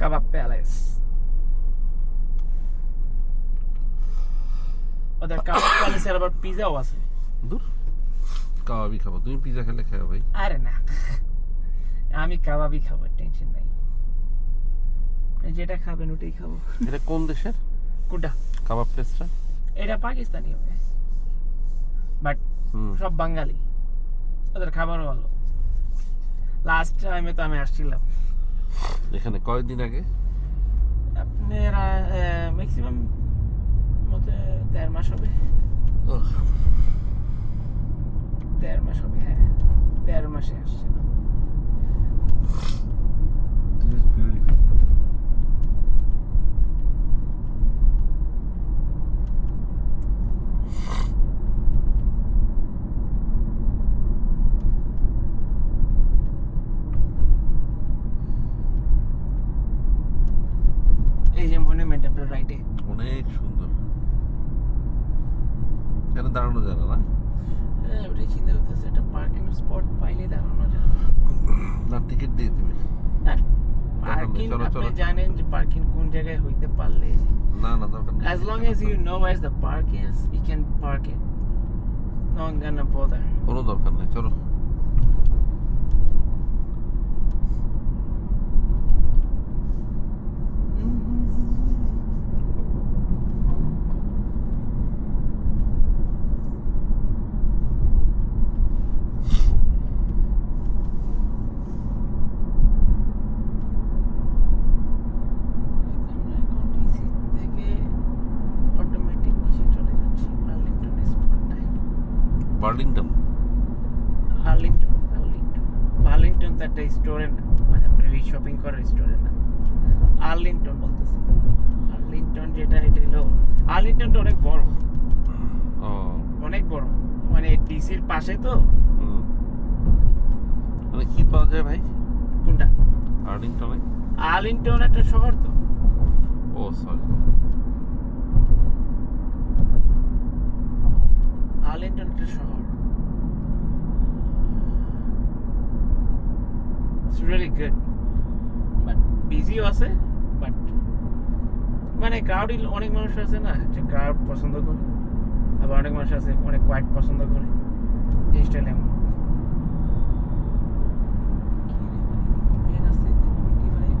কাবাব palace ওদের কাবাব প্যালেসের আবার পিজাও আছে দূর খাব তুমি পিজা খেলে খাও ভাই আরে না আমি কাবাবই খাব টেনশন নাই যেটা খাবেন ওটাই খাব এটা কোন দেশের কোনটা কাবাব প্লেসটা এটা পাকিস্তানি হবে বাট সব বাঙালি ওদের খাবারও ভালো লাস্ট টাইমে তো আমি আসছিলাম এখানে কয়দিন আগে? আপনারা ম্যাক্সিমাম মতে দেড় মাস হবে। দেড় মাস হবে হ্যাঁ। দেড় মাসে আসছিলাম this is beautiful. এই যে মনুমেন্ট আপনার রাইটে অনেক সুন্দর এখানে দাঁড়ানো যায় না। না ওটাই চিন্তা করতেছে। একটা পার্কিং স্পট পাইলে দাঁড়ানো যায় না। টিকিট দিয়ে দিবে। পার্কিং আপনি জানেন যে পার্কিং কোন জায়গায় হইতে পারলে না না দরকার নেই। As long as you know where the park is you can park it no one gonna bother কোনো দরকার নেই চলো আমরা এখন DC থেকে অটোমেটিক নিচে চলে যাচ্ছি আর্লিংটন স্পটটায় বার্লিংটন আর্লিংটন আর্লিংটন আর্লিংটন তো একটা স্টোরের নাম মানে আপনার এই শপিং করার স্টোরের নাম আর্লিংটন বলতেছি। আর্লিংটন যেটা এটা হলো আর্লিংটনটা অনেক বড়। ও। অনেক বড়। মানে ডিসির পাশে তো। মানে কি পাওয়া যায় ভাই? কোনটা? আর্লিংটনে আর্লিংটন একটা শহর তো। ও সরি আর্লিংটন একটা শহর। ইটস রিয়েলি গুড বাট বিজিও আছে বাট মানে ক্রাউড অনেক মানুষ আছে না, যে ক্রাউড পছন্দ করে। আবার অনেক মানুষ আছে অনেক কোয়াইট পছন্দ করে। এই স্টাইল এই রাস্তায় তো 25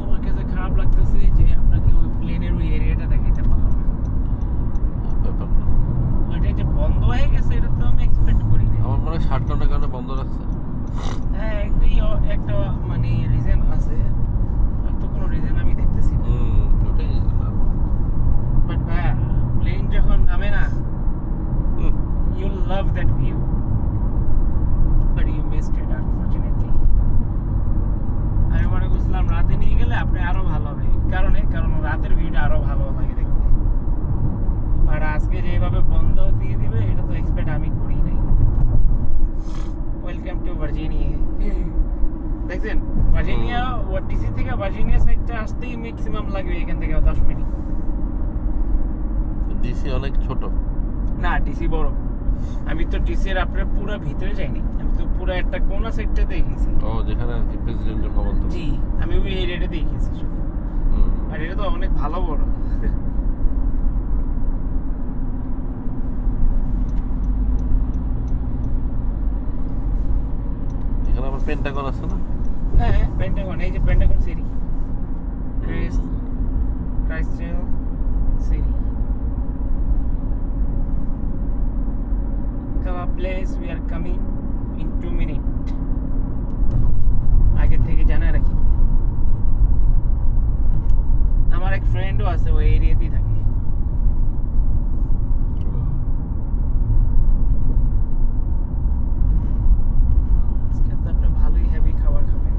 আমার কাছে খারাপ লাগতেছে যে আপনাকে ওই প্লেনের ওই এরিয়াটা দেখাইতে পারলাম না ব্যাপার না ওইটা যে বন্ধ হয়ে গেছে এটা তো আমি এক্সপেক্ট করি না আমার মনে হয় শাটডাউনের কারণে বন্ধ রাখছে হ্যাঁ একটাই অ- একটা মানে রিজন আছে আর তো কোনো রিজন আমি দেখতেছি না হুম ওটাই না। বাট ভাইয়া প্লেন যখন নামে না হুম, you love that view but you missed it unfortunately আমি মনে করছিলাম রাতে নিয়ে গেলে আপনি আরও ভালো হবে এই কারণে কারণ রাতের ভিউটা আরও ভালো লাগে দেখতে আর আজকে যেভাবে বন্ধ দিয়ে দিবে এটা তো এক্সপেক্ট আমি করি নাই ওয়েলকাম টু ভার্জিনিয়া দেখছেন ভার্জিনিয়া ও ডিসি সাইডটা আসতেই ম্যাক্সিমাম লাগবে এখান থেকে দশ মিনিট। ডিসি অনেক ছোট। না ডিসি বড়। আমি তো ডিসির আপনার পুরো ভিতরে যাইনি। আমি তো পুরো একটা কোনা সেক্টরতে গেছি ও যেখানে আর কি প্রেসিডেন্টের ভবন তো। জি আমি ওই এরিয়াটা দেখেছি। আর এটা তো অনেক ভালো বড়। এখানে আবার পেন্টাগন আছে না? হ্যাঁ পেন্টাগন এই যে Pentagon City Christ Crystal City Kaaba place we are coming in two minute আগে থেকে জানা রাখি আমার এক ফ্রেন্ডও আছে ওই এরিয়াতেই থাকে আজকে তো আপনি ভালোই হেভি খাবার খাবেন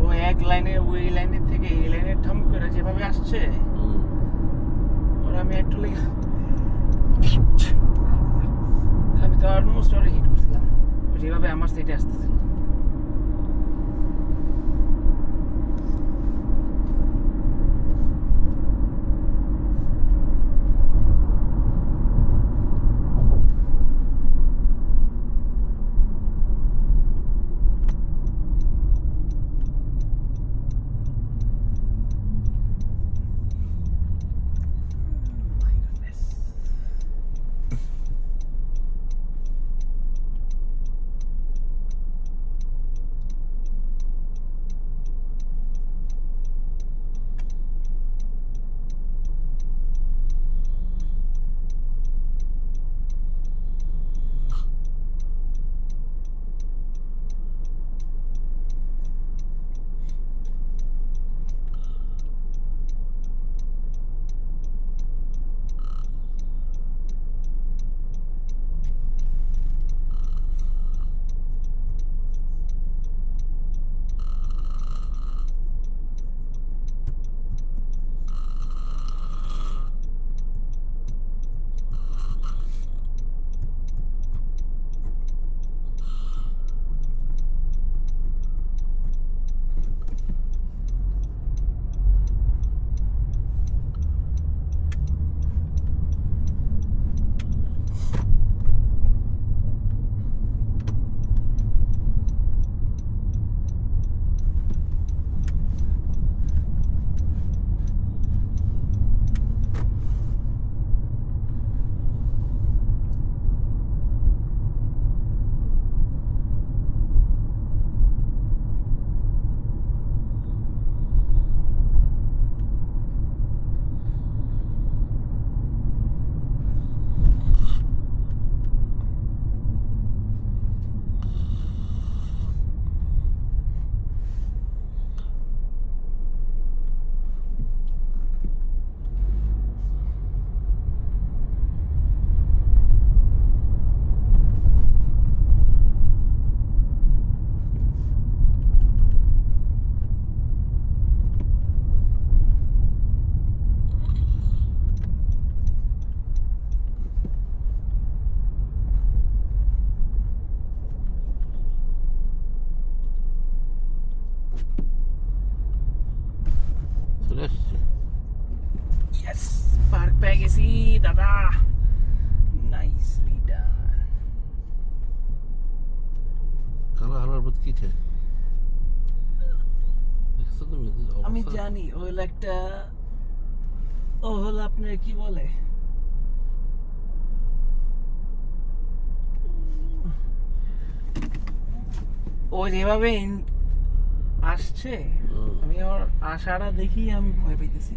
ও এক লাইনে ওই লাইনের থেকে এই লাইনে ঠাম করে যেভাবে আসছে ওরা আমি একটু লেগে আমি তো অলমোস্ট ওরে হিট করছিলাম। যেভাবে আমার সেটে আসতেছিল। কি চাই আমি? জানি ও হলো একটা ও হলো আপনার কি বলে? ও যেভাবে আসছে আমি ওর আশাটা দেখি আমি ভয় পেতেছি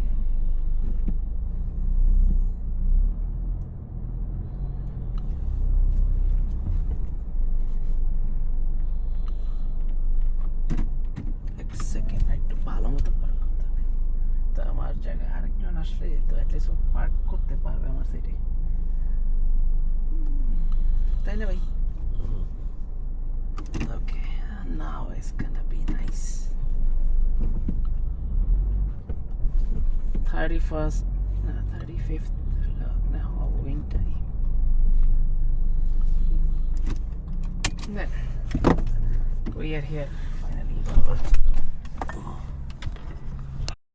আসলে তো অ্যাটলিস্ট ও পার্ক করতে পারবে আমার সাইডে তাই না ভাই হুম। Okay, now it's gonna be nice. 31st, no, 35th uh, now Halloween time. Then we are here finally.